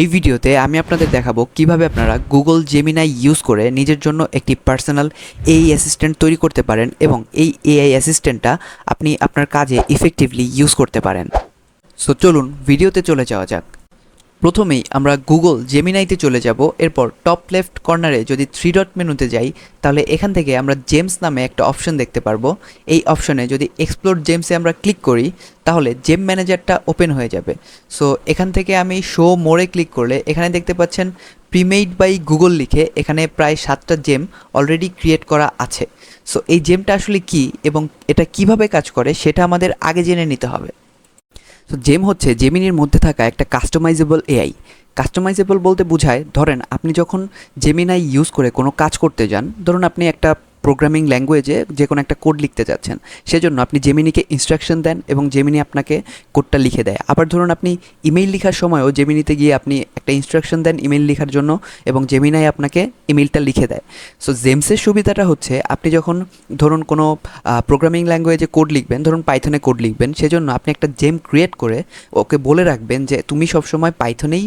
এই ভিডিওতে আমি আপনাদের দেখাবো কীভাবে আপনারা গুগল জেমিনাই ইউজ করে নিজের জন্য একটি পার্সোনাল এআই অ্যাসিস্ট্যান্ট তৈরি করতে পারেন এবং এই এআই অ্যাসিস্ট্যান্টটা আপনি আপনার কাজে ইফেক্টিভলি ইউজ করতে পারেন। সো চলুন, ভিডিওতে চলে যাওয়া যাক। প্রথমেই আমরা গুগল জেমিনাইতে চলে যাব, এরপর টপ লেফট কর্নারে যদি থ্রি ডট মেনুতে যাই, তাহলে এখান থেকে আমরা জেমস নামে একটা অপশন দেখতে পারব। এই অপশনে যদি এক্সপ্লোর জেমসে আমরা ক্লিক করি, তাহলে জেম ম্যানেজারটা ওপেন হয়ে যাবে। সো এখান থেকে আমি শো মোড়ে ক্লিক করলে এখানে দেখতে পাচ্ছেন প্রিমেইড বাই গুগল লিখে এখানে প্রায় সাতটা জেম অলরেডি ক্রিয়েট করা আছে। সো এই জেমটা আসলে কি এবং এটা কীভাবে কাজ করে, সেটা আমাদের আগে জেনে নিতে হবে। তো জেম হচ্ছে জেমিনির মধ্যে থাকা একটা কাস্টমাইজেবল এআই কাস্টমাইজেবল বলতে বোঝায়, ধরেন আপনি যখন জেমিনাই ইউজ করে কোনো কাজ করতে যান, ধরুন আপনি একটা প্রোগ্রামিং ল্যাঙ্গুয়েজে যে কোনো একটা কোড লিখতে যাচ্ছেন। সেজন্য আপনি জেমিনিকে ইনস্ট্রাকশন দেন এবং জেমিনি আপনাকে কোডটা লিখে দেয়। আবার ধরুন আপনি ইমেইল লেখার সময়ও জেমিনিতে গিয়ে আপনি একটা ইনস্ট্রাকশন দেন ইমেইল লেখার জন্য এবং জেমিনাই আপনাকে ইমেইলটা লিখে দেয়। সো জেমসের সুবিধাটা হচ্ছে আপনি যখন ধরুন কোনো প্রোগ্রামিং ল্যাঙ্গুয়েজে কোড লিখবেন, ধরুন পাইথনে কোড লিখবেন, সেজন্য আপনি একটা জেম ক্রিয়েট করে ওকে বলে রাখবেন যে, তুমি সবসময় পাইথনেই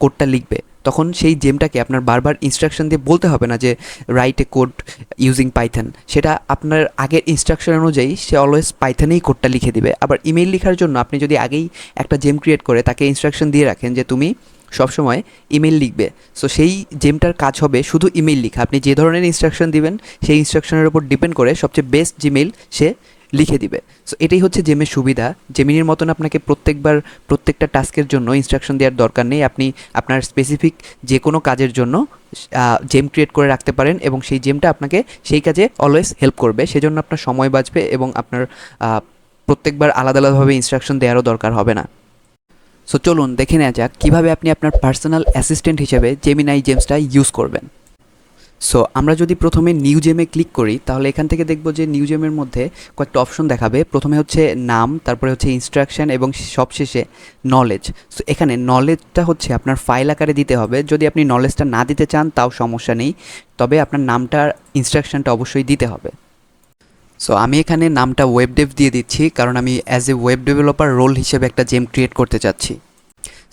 কোডটা লিখবে। তখন সেই জেমটাকে আপনার বারবার ইনস্ট্রাকশন দিয়ে বলতে হবে না যে write a code using Python সেটা আপনার আগের ইনস্ট্রাকশন অনুযায়ী সে অলওয়েজ পাইথনেই কোডটা লিখে দিবে। আবার ইমেল লেখার জন্য আপনি যদি আগেই একটা জেম ক্রিয়েট করে তাকে ইনস্ট্রাকশন দিয়ে রাখেন যে, তুমি সবসময় ইমেল লিখবে। সো সেই জেমটার কাজ হবে শুধু ইমেল লিখা। আপনি যে ধরনের ইনস্ট্রাকশন দিবেন, সেই ইনস্ট্রাকশনের উপর ডিপেন্ড করে সবচেয়ে বেস্ট জিমেল সে লিখে দিবে। সো এটাই হচ্ছে জেমের সুবিধা। জেমিনির মতন আপনাকে প্রত্যেকবার, প্রত্যেকটা টাস্কের জন্য ইনস্ট্রাকশন দেওয়ার দরকার নেই। আপনি আপনার স্পেসিফিক যে কোনো কাজের জন্য জেম ক্রিয়েট করে রাখতে পারেন এবং সেই জেমটা আপনাকে সেই কাজে অলওয়েজ হেল্প করবে। সেজন্য আপনার সময় বাঁচবে এবং আপনার প্রত্যেকবার আলাদা আলাদাভাবে ইনস্ট্রাকশন দেওয়ারও দরকার হবে না। সো চলুন দেখে নেওয়া যাক কীভাবে আপনি আপনার পার্সোনাল অ্যাসিস্ট্যান্ট হিসেবে জেমিনাই জেমসটা ইউজ করবেন। সো আমরা যদি প্রথমে নিউ জেমে ক্লিক করি, তাহলে এখান থেকে দেখব যে নিউ জেমের মধ্যে কয়েকটা অপশন দেখাবে। প্রথমে হচ্ছে নাম, তারপরে হচ্ছে ইনস্ট্রাকশন এবং সবশেষে নলেজ সো এখানে নলেজটা হচ্ছে আপনার ফাইল আকারে দিতে হবে। যদি আপনি নলেজটা না দিতে চান, তাও সমস্যা নেই। তবে আপনার নামটার ইনস্ট্রাকশনটা অবশ্যই দিতে হবে। সো আমি এখানে নামটা ওয়েব ডেভ দিয়ে দিচ্ছি, কারণ আমি as a web developer role হিসেবে একটা জেম ক্রিয়েট করতে চাচ্ছি।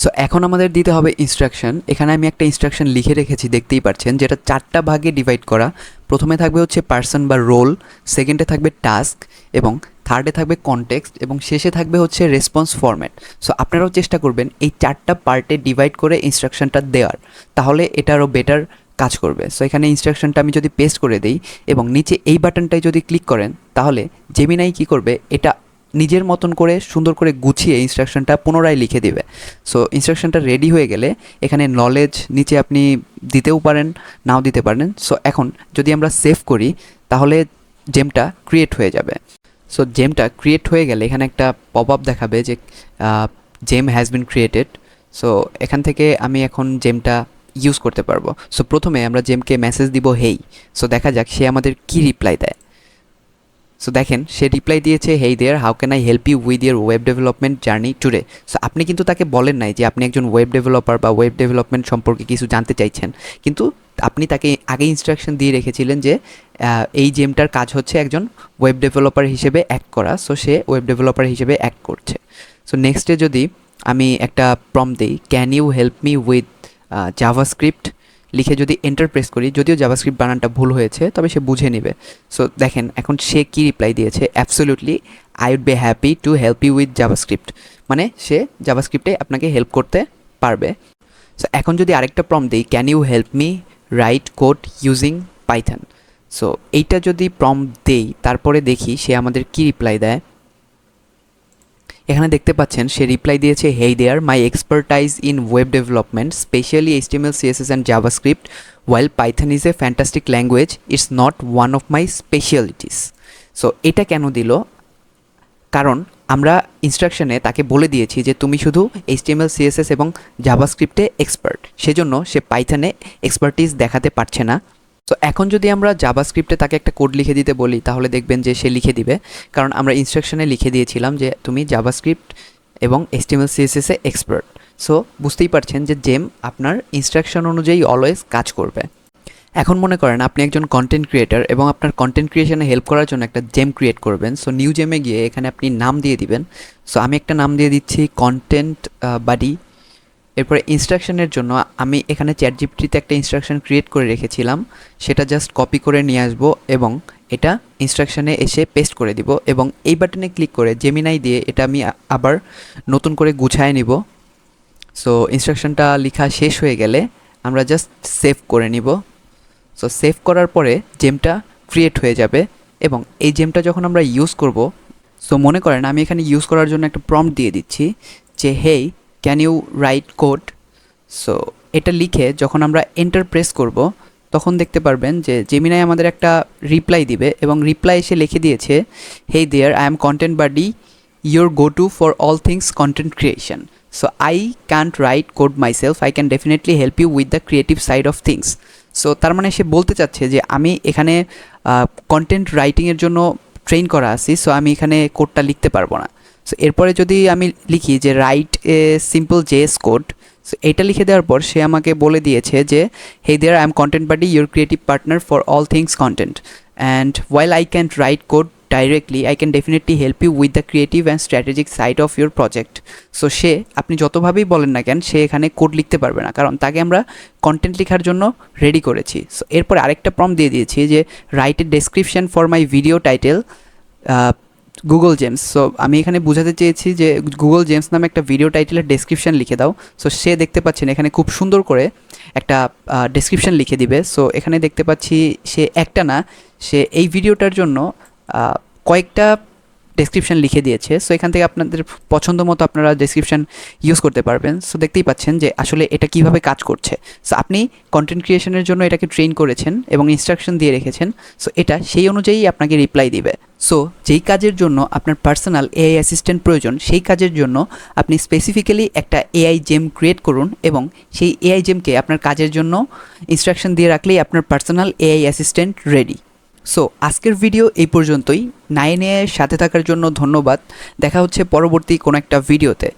সো এখন আমাদের দিতে হবে ইনস্ট্রাকশন এখানে আমি একটা ইনস্ট্রাকশন লিখে রেখেছি, দেখতেই পাচ্ছেন, যেটা চারটা ভাগে ডিভাইড করা। প্রথমে থাকবে হচ্ছে পার্সন বা রোল সেকেন্ডে থাকবে টাস্ক এবং থার্ডে থাকবে কনটেক্সট এবং শেষে থাকবে হচ্ছে রেসপন্স ফরম্যাট সো আপনারাও চেষ্টা করবেন এই চারটা পার্টে ডিভাইড করে ইনস্ট্রাকশনটা দেওয়ার। তাহলে এটা আরও বেটার কাজ করবে। সো এখানে ইনস্ট্রাকশনটা আমি যদি পেস্ট করে দিই, এবং নিচে এই বাটনটায় যদি ক্লিক করেন, তাহলে জেমিনাই কি করবে? এটা নিজের মতন করে সুন্দর করে গুছিয়ে ইনস্ট্রাকশনটা পুনরায় লিখে দিবে। সো ইনস্ট্রাকশনটা রেডি হয়ে গেলে এখানে নলেজ নিচে আপনি দিতেও পারেন, নাও দিতে পারেন। সো এখন যদি আমরা সেভ করি, তাহলে জেমটা ক্রিয়েট হয়ে যাবে। সো জেমটা ক্রিয়েট হয়ে গেলে এখানে একটা পপ আপ দেখাবে যে gem has been created so এখান থেকে আমি এখন জেমটা ইউজ করতে পারব। সো প্রথমে আমরা জেমকে মেসেজ দিব হেই সো দেখা যাক সে আমাদের কি রিপ্লাই দেয়। সো দেখেন, সে রিপ্লাই দিয়েছে hey there how can I help you with your web development journey today so আপনি কিন্তু তাকে বলেন নাই যে আপনি একজন ওয়েব ডেভেলপার বা ওয়েব ডেভেলপমেন্ট সম্পর্কে কিছু জানতে চাইছেন। কিন্তু আপনি তাকে আগে ইনস্ট্রাকশন দিয়ে রেখেছিলেন যে এই জেমটার কাজ হচ্ছে একজন ওয়েব ডেভেলপার হিসেবে অ্যাক্ট করা। সো সে ওয়েব ডেভেলপার হিসেবে অ্যাক্ট করছে। সো নেক্সটে যদি আমি একটা প্রম দিই can you help me with JavaScript লিখে যদি এন্টার প্রেস করি, যদিও জাভাস্ক্রিপ্ট বানানটা ভুল হয়েছে, তবে সে বুঝে নেবে। সো দেখেন, এখন সে কী রিপ্লাই দিয়েছে? Absolutely I would be happy to help you with JavaScript মানে সে জাভাস্ক্রিপ্টে আপনাকে হেল্প করতে পারবে। সো এখন যদি আরেকটা প্রম দিই can you help me write code using Python so এইটা যদি প্রম দেই, তারপরে দেখি সে আমাদের কী রিপ্লাই দেয়। এখানে দেখতে পাচ্ছেন, সে রিপ্লাই দিয়েছে hey there my expertise in web development specially HTML CSS and JavaScript while Python is a fantastic language it's not one of my specialities so এটা কেন দিল? কারণ আমরা ইনস্ট্রাকশনে তাকে বলে দিয়েছি যে, তুমি শুধু এইচটিএমএল সিএসএস এবং জাভাস্ক্রিপ্টে এক্সপার্ট সেজন্য সে পাইথনে এক্সপার্টিস দেখাতে পারছে না। তো এখন যদি আমরা জাভাস্ক্রিপ্টে তাকে একটা কোড লিখে দিতে বলি, তাহলে দেখবেন যে সে লিখে দিবে। কারণ আমরা ইনস্ট্রাকশনে লিখে দিয়েছিলাম যে তুমি জাভাস্ক্রিপ্ট এবং এসটিএমএল সিএসএসে এক্সপার্ট সো বুঝতেই পারছেন যে জেম আপনার ইনস্ট্রাকশন অনুযায়ী অলওয়েজ কাজ করবে। এখন মনে করেন আপনি একজন কন্টেন্ট ক্রিয়েটার এবং আপনার কন্টেন্ট ক্রিয়েশনে হেল্প করার জন্য একটা জেম ক্রিয়েট করবেন। সো নিউ জেমে গিয়ে এখানে আপনি নাম দিয়ে দিবেন। সো আমি একটা নাম দিয়ে দিচ্ছি কন্টেন্ট বাডি এরপরে ইনস্ট্রাকশনের জন্য আমি এখানে চ্যাট জিপিটিতে একটা ইনস্ট্রাকশন ক্রিয়েট করে রেখেছিলাম। সেটা জাস্ট কপি করে নিয়ে আসব এবং এটা ইনস্ট্রাকশনে এসে পেস্ট করে দিব এবং এই বাটনে ক্লিক করে জেমিনাই দিয়ে এটা আমি আবার নতুন করে গুছায় নিব। সো ইনস্ট্রাকশনটা লেখা শেষ হয়ে গেলে আমরা জাস্ট সেভ করে নিব। সো সেভ করার পরে জেমটা ক্রিয়েট হয়ে যাবে এবং এই জেমটা যখন আমরা ইউজ করব সো মনে করেন আমি এখানে ইউজ করার জন্য একটা প্রম্পট দিয়ে দিচ্ছি যে hey can you write code so এটা লিখে যখন আমরা এন্টার প্রেস করব, তখন দেখতে পারবেন যে জেমিনাই আমাদের একটা রিপ্লাই দিবে এবং রিপ্লাই এসে লিখে দিয়েছে hey there I am content buddy your go to for all things content creation so I can't write code myself I can definitely help you with the creative side of things so তার মানে সে বলতে চাচ্ছে যে আমি এখানে content রাইটিংয়ের জন্য train করা আছি সো আমি এখানে কোডটা লিখতে পারব না। সো এরপরে যদি আমি লিখি যে write a simple JS code so এটা লিখে দেওয়ার পর সে আমাকে বলে দিয়েছে যে hey there I am content buddy your creative partner for all things content and while I can't write code directly I can definitely help you with the creative and strategic side of your project so সে, আপনি যতভাবেই বলেন না কেন, সে এখানে code লিখতে পারবে না। কারণ তাকে আমরা কন্টেন্ট লেখার জন্য রেডি করেছি। সো এরপরে আরেকটা প্রম দিয়ে দিয়েছি যে write a description for my video title Google gems so আমি এখানে বোঝাতে চেয়েছি যে গুগল জেমস নামে একটা ভিডিও টাইটেলের ডেসক্রিপশন লিখে দাও। সো সে দেখতে পাচ্ছেন এখানে খুব সুন্দর করে একটা ডেসক্রিপশন লিখে দিবে। সো এখানে দেখতে পাচ্ছি সে একটা না, সে এই ভিডিওটার জন্য কয়েকটা ডেসক্রিপশন লিখে দিয়েছে। সো এখান থেকে আপনাদের পছন্দ মতো আপনারা ডেসক্রিপশন ইউজ করতে পারবেন। সো দেখতেই পাচ্ছেন যে আসলে এটা কীভাবে কাজ করছে। সো আপনি কন্টেন্ট ক্রিয়েশনের জন্য এটাকে ট্রেন করেছেন এবং ইনস্ট্রাকশন দিয়ে রেখেছেন। সো এটা সেই অনুযায়ী আপনাকে রিপ্লাই দিবে। সো যেই কাজের জন্য আপনার পার্সোনাল এআই অ্যাসিস্ট্যান্ট প্রয়োজন, সেই কাজের জন্য আপনি স্পেসিফিক্যালি একটা এআই জেম ক্রিয়েট করুন এবং সেই এআই জেমকে আপনার কাজের জন্য ইনস্ট্রাকশন দিয়ে রাখলেই আপনার personal AI assistant ready so আজকের ভিডিও এই পর্যন্তই। নাইনে সাথে থাকার জন্য ধন্যবাদ। দেখা হচ্ছে পরবর্তী কোনো একটা ভিডিওতে